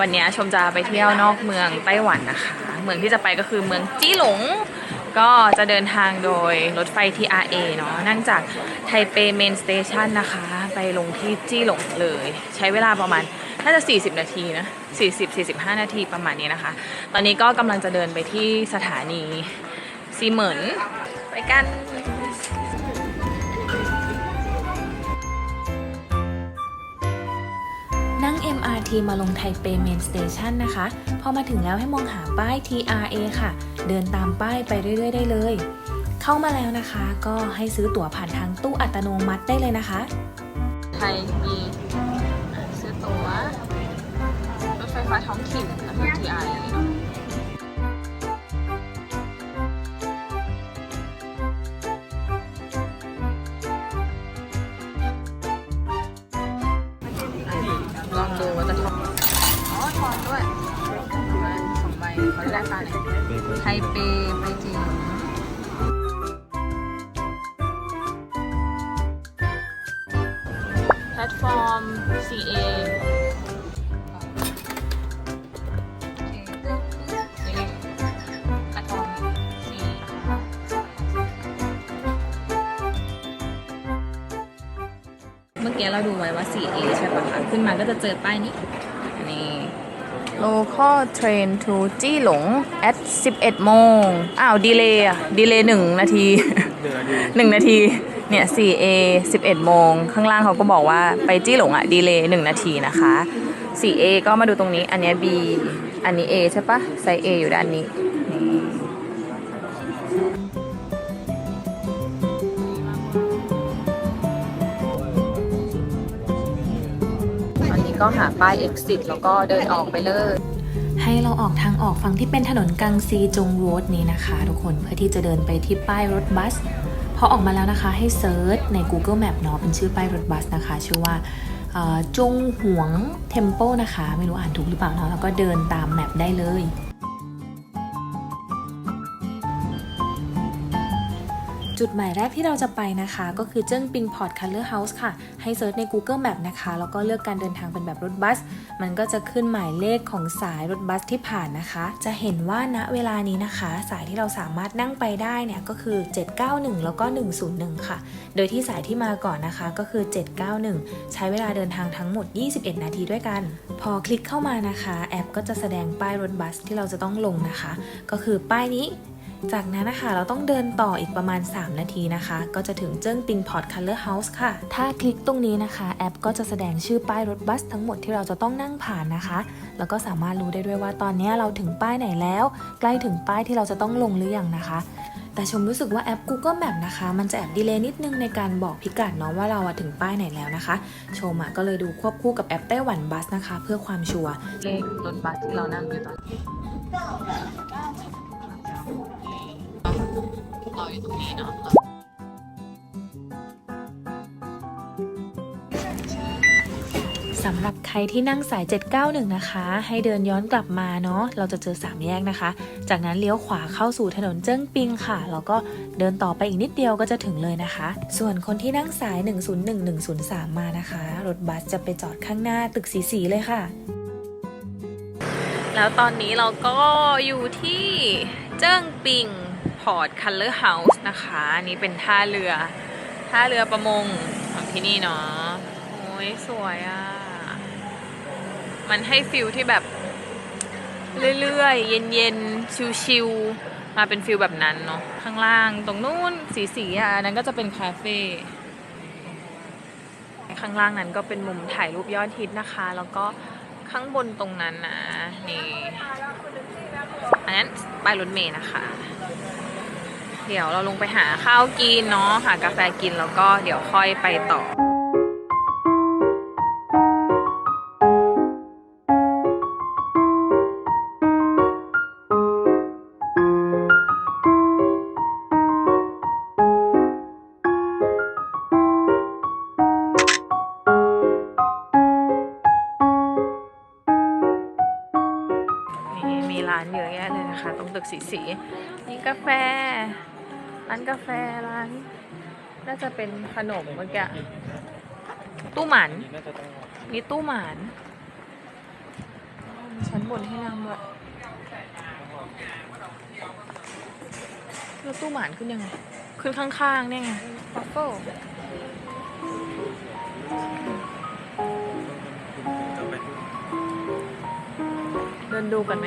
วันนี้ชมจะไปเที่ยวนอกเมืองไต้หวันนะคะ เมืองที่จะไปก็คือเมืองจี้หลง ก็จะเดินทางโดยรถไฟ TRA เนาะนั่งจากไทเปเมนสเตชันนะคะ ไปลงที่จี้หลงเลย ใช้เวลาประมาณน่าจะ 40 นาทีนะ 40-45 นาทีประมาณนี้นะคะ ตอนนี้ก็กำลังจะเดินไปที่สถานีซีเหมินไปกัน นั่ง MRT มาลงไทเปเมนสเตชันนะคะ พอมาถึงแล้วให้มองหาป้าย TRA ค่ะ เดินตามป้ายไปเรื่อย ๆ ได้เลย เข้ามาแล้วนะคะ ก็ให้ซื้อตั๋วผ่านทางตู้อัตโนมัติได้เลยนะคะ ไทยมีซื้อตั๋วรถไฟฟ้าท้องถิ่นแล้วก็ TRA ดูว่าจะทอนอ๋อทอนด้วยมาสองใบเขาได้ค่าเนี่ยไทเปไปจีนแพลตฟอร์ม CA นี่แพลตฟอร์ม CA เมื่อกี้เราดูไว้ว่า 4A ใช่ปะคะขึ้นมาก็จะเจอป้ายนี้นี่ local train to จี้หลง at 11 โมง อ้าว ดีเลย์อะดีเลย์หนึ่งนาที หนึ่งนาที เนี่ย 4A 11 โมง ข้างล่างเขาก็บอกว่าไปจี้หลงอะดีเลย์หนึ่งนาทีนะคะ 4A ก็มาดูตรงนี้ อันเนี้ย B อันนี้ A ใช่ปะไซส์ A อยู่ด้านนี้ ก็หาป้าย exit แล้วก็เดินออกไปเลย ให้เราออกทางออกฝั่งที่เป็นถนนกังซีจงโรดนี้นะคะทุกคนเพื่อที่จะเดินไปที่ป้ายรถบัสพอออกมาแล้วนะคะให้เซิร์ชใน Google Map เนาะเป็นชื่อป้ายรถบัสนะคะ ชื่อว่าจงหวงเทมโปนะคะ ไม่รู้อ่านถูกหรือเปล่าเนาะแล้วก็เดินตามแมปได้เลย จุดหมายแรกที่เราจะไปนะคะ ก็คือเจิ้งปิงพอร์ตคัลเลอร์เฮาส์ค่ะ ให้เซิร์ชใน Google Map นะคะ แล้วก็เลือกการเดินทางเป็นแบบรถบัส มันก็จะขึ้นหมายเลขของสายรถบัสที่ผ่านนะคะ จะเห็นว่าณเวลานี้นะคะ สายที่เราสามารถนั่งไปได้เนี่ยก็คือ 791 แล้วก็ 101 ค่ะ โดยที่สายที่มาก่อนนะคะก็คือ 791 ใช้เวลาเดินทางทั้งหมด 21 นาทีด้วยกัน พอคลิกเข้ามานะคะ แอปก็จะแสดงป้ายรถบัสที่เราจะต้องลงนะคะ ก็คือป้ายนี้ จากนั้นนะคะเราต้องเดินต่ออีกประมาณ 3 นาทีนะคะ ก็จะถึงเจิ้งปิงพอร์ตคัลเลอร์เฮาส์ค่ะ ถ้าคลิกตรงนี้นะคะ แอปก็จะแสดงชื่อป้ายรถบัสทั้งหมดที่เราจะต้องนั่งผ่านนะคะ แล้วก็สามารถรู้ได้ด้วยว่าตอนนี้เราถึงป้ายไหนแล้ว ใกล้ถึงป้ายที่เราจะต้องลงหรือยังนะคะแต่ชมรู้สึกว่าแอป Google Map นะคะ มันจะแอบดีเลย์นิดนึงในการบอกพิกัดเนาะว่าเราถึงป้ายไหนแล้วนะคะ ชมก็เลยดูควบคู่กับแอปไต้หวันบัสนะคะ เพื่อความชัวร์เลขรถบัสที่เรานั่งอยู่ตอนนี้ เราอยู่ตรงนี้เนาะสำหรับใครที่นั่งสาย 791 นะคะ ให้เดินย้อนกลับมาเนาะ เราจะเจอ 3 แยกนะคะ จากนั้นเลี้ยวขวาเข้าสู่ถนนเจิ้งปิงค่ะ แล้วก็เดินต่อไปอีกนิดเดียวก็จะถึงเลยนะคะ ส่วนคนที่นั่งสาย 101 103 มานะคะ รถบัสจะไปจอดข้างหน้าตึกสีสีเลยค่ะ แล้วตอนนี้เราก็อยู่ที่เจิ้งปิง พอร์ตคัลเลอร์เฮาส์นะคะ อันนี้เป็นท่าเรือ ท่าเรือประมงของที่นี่เนาะโอ้ยสวยอะ่ะ มันให้ฟิลที่แบบ เรื่อยๆ เย็นๆ ชิลๆมาเป็นฟิลแบบนั้นเนาะ ข้างล่างตรงนู้นสีๆอะ อันนั้นก็จะเป็นคาเฟ่ข้างล่างนั้นก็เป็นมุมถ่ายรูปยอดฮิตนะคะ แล้วก็ข้างบนตรงนั้นนะนี่อันนั้นป้ายรถเมย์นะคะ เดี๋ยวเราลงไปหาข้าวกินเนาะหากาแฟกินแล้วก็เดี๋ยวค่อยไปต่อมีร้านเยอะแยะเลยนะคะ ตรงตึกสีสี นี่กาแฟานกาแฟร้าน น่าจะเป็นขนมเมื่อกี้ตู้หมันมีตู้หมันมีชั้นบนให้นั่งด้วยแล้วตู้หมานขึ้นยังไง ขึ้นข้างๆเนี่ยไงวัฟเฟิลเดินดูกันไหม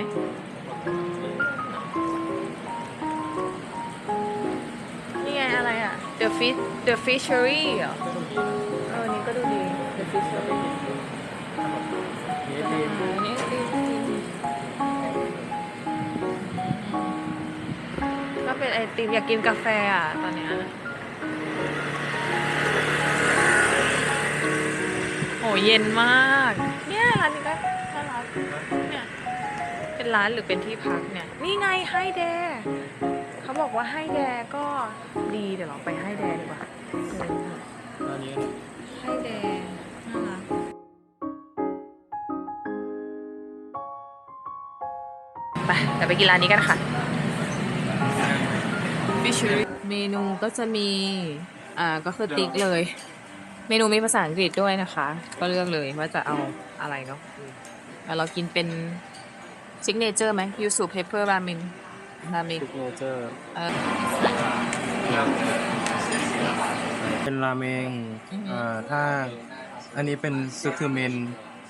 The Fish The Fishery เหรอเออ นี่ก็ดูดี The Fishery นี่ก็ดีก็เป็นไอติมอยากกินกาแฟอะ ตอนเนี้ยโหเย็นมาก เนี่ยร้านนี้ก็น่ารักเนี่ยเป็นร้านหรือเป็นที่พักเนี่ย นี่ไงไฮแดเขา บอกว่าไฮแดก็ดีเดี๋ยวเราไปไฮแดดีกว่าเอออันนี้ไฮแดน่ารักไปเดี๋ยวไปกินร้านนี้กันค่ะเมนูก็จะมี อ่า ก็คือติ๊กเลย เมนูมีภาษาอังกฤษด้วยนะคะ ก็เลือกเลยว่าจะเอาอะไรเนาะแล้วเรากินเป็นซิกเนเจอร์ไหมยูสุเพเปอร์รามิน รามินซิกเนเจอร์เออเป็นราเมงอือฮึอ่าถ้าอันนี้เป็นซึคือเมน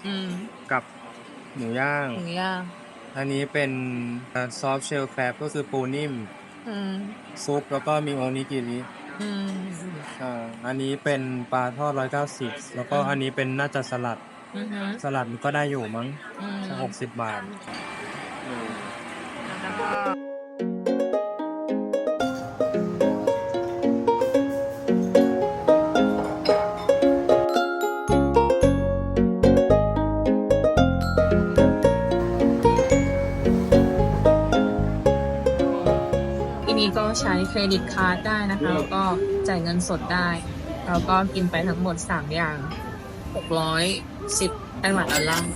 อืมกับหมูย่าง หมูย่าง อันนี้เป็นซอฟเชลแครบก็คือปูนิ่มอืมซุปแล้วก็มีโอนิกิริอืมอ่าอันนี้เป็นปลาทอด190แล้วก็อันนี้เป็นน่าจะสลัดอือฮึสลัดมันก็ได้อยู่มั้งอืมหกสิบบาท เครดิตคาร์ดได้นะคะ แล้วก็จ่ายเงินสดได้ แล้วก็กินไปทั้งหมด 3 อย่าง 610ไต้หวันดอลลาร์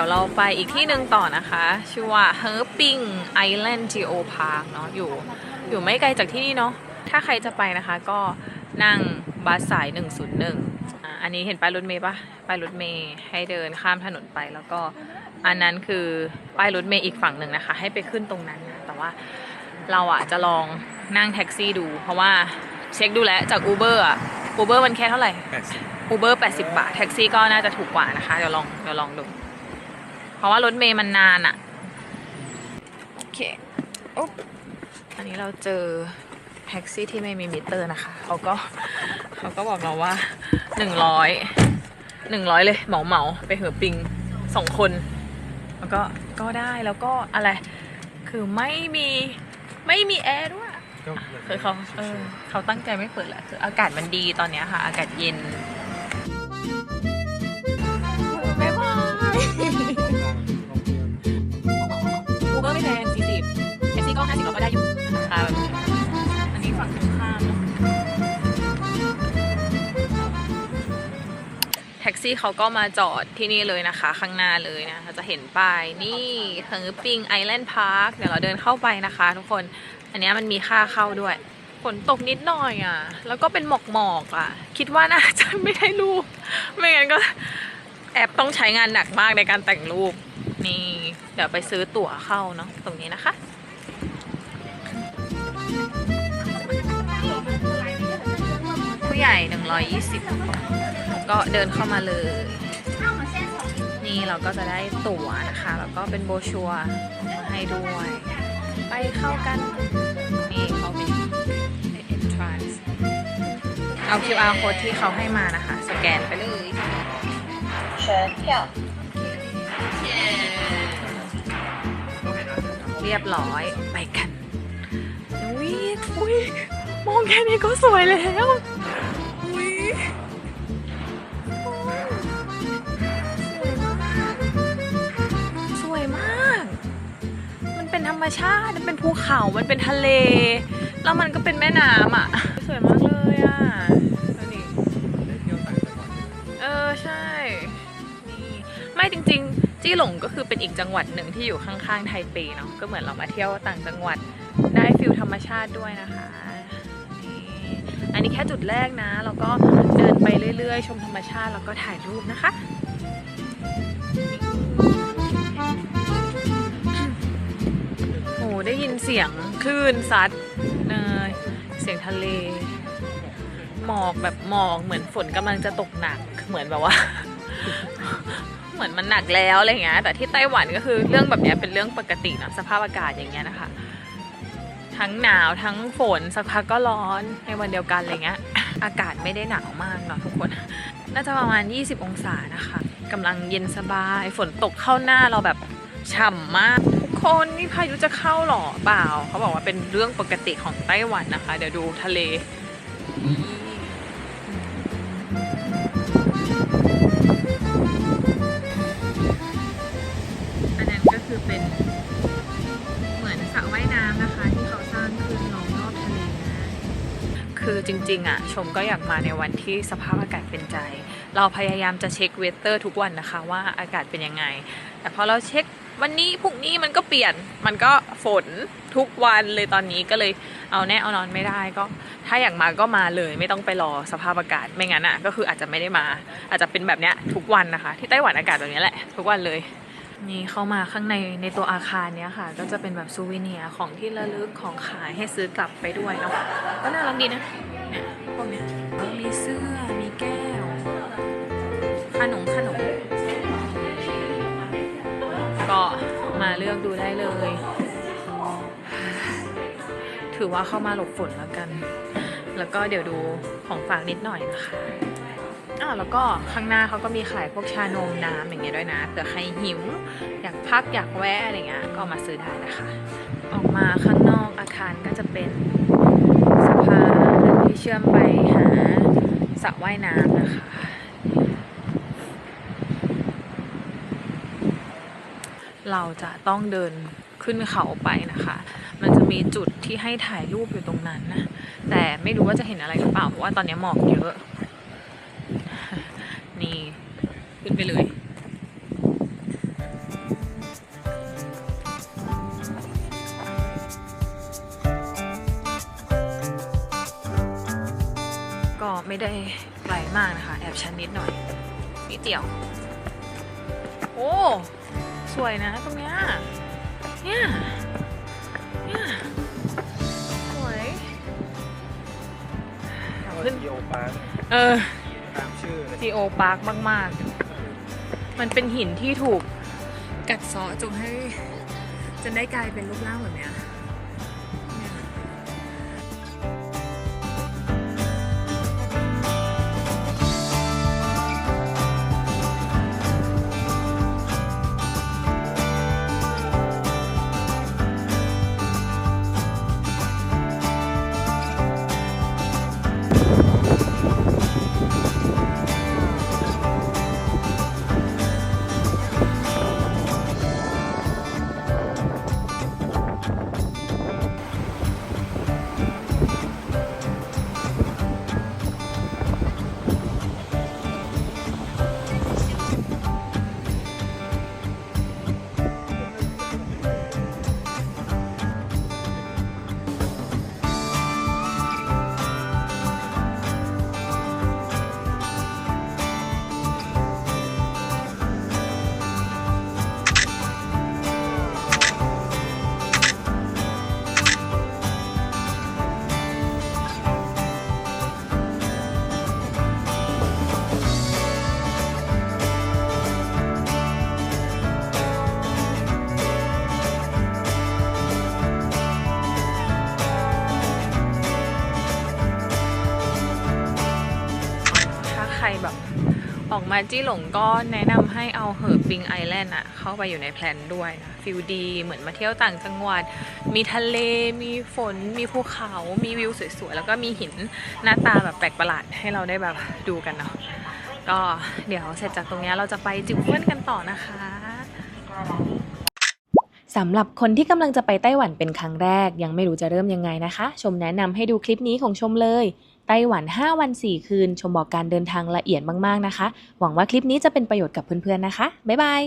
ดี๋ยวเราไปอีกที่หนึ่งต่อนะคะ ชื่อว่า Herping Island Geo Park เนาะอยู่อยู่ไม่ไกลจากที่นี่เนาะถ้าใครจะไปนะคะก็นั่งบัสสาย 101อ่าอันนี้เห็นป้ายรถเมย์ปะป้ายรถเมย์ให้เดินข้ามถนนไปแล้วก็อันนั้นคือป้ายรถเมย์อีกฝั่งหนึ่งนะคะ ให้ไปขึ้นตรงนั้นนะแต่ว่าเราอะจะลองนั่งแท็กซี่ดู เพราะว่าเช็คดูแล้วจาก Uber อะ Uber มันแค่เท่าไหร่80 Uber 80 บาท แท็กซี่ก็น่าจะถูกกว่านะคะ เดี๋ยวลองเดี๋ยวลองดู เพราะว่ารถเมย์มันนานอะโอเคอุ๊บอันนี้เราเจอแท็กซี่ที่ไม่มีมิเตอร์นะคะ เขาก็เขาก็บอกเราว่าหนึ่งร้อยหนึ่งร้อยเลยเหมาเหมาๆไปเหอปิงสองคน แล้วก็ก็ได้แล้วก็อะไร คือไม่มีไม่มีแอร์ด้วยก็คือเขาเออเขาตั้งใจไม่เปิดแหละคืออากาศมันดีตอนเนี้ยค่ะ อากาศเย็นายอูเบอร์ไม่แพงสี่สิบแท็กซี่ก็ห้าสิบเราก็ได้อยู่คาแบอันนี้ฝั่งตรงข้ามแท็กซี่เขาก็มาจอดที่นี่เลยนะคะ ข้างหน้าเลยนะเราจะเห็นป้ายนี่เฮิร์ปิงไอแลนด์พาร์คเดี๋ยวเราเดินเข้าไปนะคะ ทุกคนอันนี้มันมีค่าเข้าด้วยฝนตกนิดหน่อยอะ แล้วก็เป็นหมอกหมอกอะ คิดว่าน่าจะไม่ได้รูป ไม่งั้นก็ แอบต้องใช้งานหนักมากในการแต่งรูป นี่เดี๋ยวไปซื้อตั๋วเข้าเนาะตรงนี้นะคะผู้ใหญ่ 120 ก็เดินเข้ามาเลย นี่เราก็จะได้ตั๋วนะคะ แล้วก็เป็นโบชัวร์มาให้ด้วย ไปเข้ากัน นี่เขาเป็น entrance เอา QR code ที่เขาให้มานะคะ สแกนไปเลย 票。เรียบร้อยไปกันอุ้ยอุ้ยมองแค่นี้ก็สวยแล้วอุ้ยโอ้ยสวยมาก มันเป็นธรรมชาติ มันเป็นภูเขา มันเป็นทะเล แล้วมันก็เป็นแม่น้ำอะ สวยมาก จริง ๆ จี้หลงก็คือเป็นอีกจังหวัดหนึ่งที่อยู่ข้างๆไทเปเนาะก็เหมือนเรามาเที่ยวต่างจังหวัดได้ฟิลธรรมชาติด้วยนะคะ อันนี้แค่จุดแรกนะแล้วก็เดินไปเรื่อย ๆ ชมธรรมชาติแล้วก็ถ่ายรูปนะคะโอ้ได้ยินเสียงคลื่นซัดเนยเสียงทะเลหมอกแบบหมอกเหมือนฝนกำลังจะตกหนักเหมือนแบบว่า เหมือนมันหนักแล้วอะไรเงี้ยแต่ที่ไต้หวันก็คือเรื่องแบบนี้เป็นเรื่องปกตินะสภาพอากาศอย่างเงี้ยนะคะ ทั้งหนาวทั้งฝนสักพักก็ร้อนในวันเดียวกันอะไรเงี้ย อากาศไม่ได้หนาวมากเนาะทุกคน น่าจะประมาณ 20 องศานะคะกำลังเย็นสบายฝนตกเข้าหน้าเราแบบฉ่ำมากทุกคนนี่พายุจะเข้าหรอเปล่า เขาบอกว่าเป็นเรื่องปกติของไต้หวันนะคะ เดี๋ยวดูทะเล คือจริงๆอะชมก็อยากมาในวันที่สภาพอากาศเป็นใจ เราพยายามจะเช็คเวเตอร์ทุกวันนะคะว่าอากาศเป็นยังไง แต่พอเราเช็ควันนี้พรุ่งนี้มันก็เปลี่ยนมันก็ฝนทุกวันเลยตอนนี้ก็เลยเอาแน่เอานอนไม่ได้ก็ ถ้าอยากมาก็มาเลยไม่ต้องไปรอสภาพอากาศไม่งั้นอะก็คืออาจจะไม่ได้มา อาจจะเป็นแบบเนี้ยทุกวันนะคะ ที่ไต้หวันอากาศแบบนี้แหละ ทุกวันเลย นี่เข้ามาข้างในในตัวอาคารเนี้ยค่ะ ก็จะเป็นแบบซูวิเนียของที่ระลึกของขายให้ซื้อกลับไปด้วยเนาะก็น่ารักดีนะเนี่ยพวกเนี้ยมีเสื้อมีแก้ว ขนมขนมก็มาเลือกดูได้เลย ถือว่าเข้ามาหลบฝนแล้วกัน แล้วก็เดี๋ยวดูของฝากนิดหน่อยนะคะ อ้าแล้วก็ข้างหน้าเขาก็มีขายพวกชานมน้ำอย่างเงี้ยด้วยนะเผื่อใครหิว อยากพักอยากแวะอะไรเงี้ยก็มาซื้อได้นะคะ ออกมาข้างนอกอาคารก็จะเป็นสะพานที่เชื่อมไปหาสระว่ายน้ำนะคะ เราจะต้องเดินขึ้นเขาไปนะคะ มันจะมีจุดที่ให้ถ่ายรูปอยู่ตรงนั้นนะ แต่ไม่รู้ว่าจะเห็นอะไรหรือเปล่า เพราะว่าตอนนี้หมอกเยอะ นี่ ขึ้นไปเลยก็ไม่ได้ไกลมากนะคะ แอบชันนิดหน่อยนิดเดียว โอ้ สวยนะตรงเนี้ยเนี่ยเนี่ยสวย ขึ้นโยปาร์คเออ จีโอปาร์คมาก ๆ มันเป็นหินที่ถูกกัดเซาะจนให้จนได้กลายเป็นรูปร่างแบบเนี้ย มาจี้หลงก็แนะนำให้เอาเฮอร์ปิงไอแลนด์อะเข้าไปอยู่ในแพลนด้วยนะฟิลดีเหมือนมาเที่ยวต่างจังหวัด มีทะเลมีฝน มีภูเขา มีวิวสวยๆ แล้วก็มีหินหน้าตาแบบแปลกประหลาดให้เราได้แบบดูกันเนาะก็เดี๋ยวเสร็จจากตรงนี้เราจะไปจิบเพื่อนกันต่อนะคะสำหรับคนที่กำลังจะไปไต้หวันเป็นครั้งแรก ยังไม่รู้จะเริ่มยังไงนะคะ ชมแนะนำให้ดูคลิปนี้ของชมเลย ไต้หวัน 5 วัน 4 คืน ชมบอกการเดินทางละเอียดมากๆนะคะ หวังว่าคลิปนี้จะเป็นประโยชน์กับเพื่อนๆนะคะ บ๊ายบาย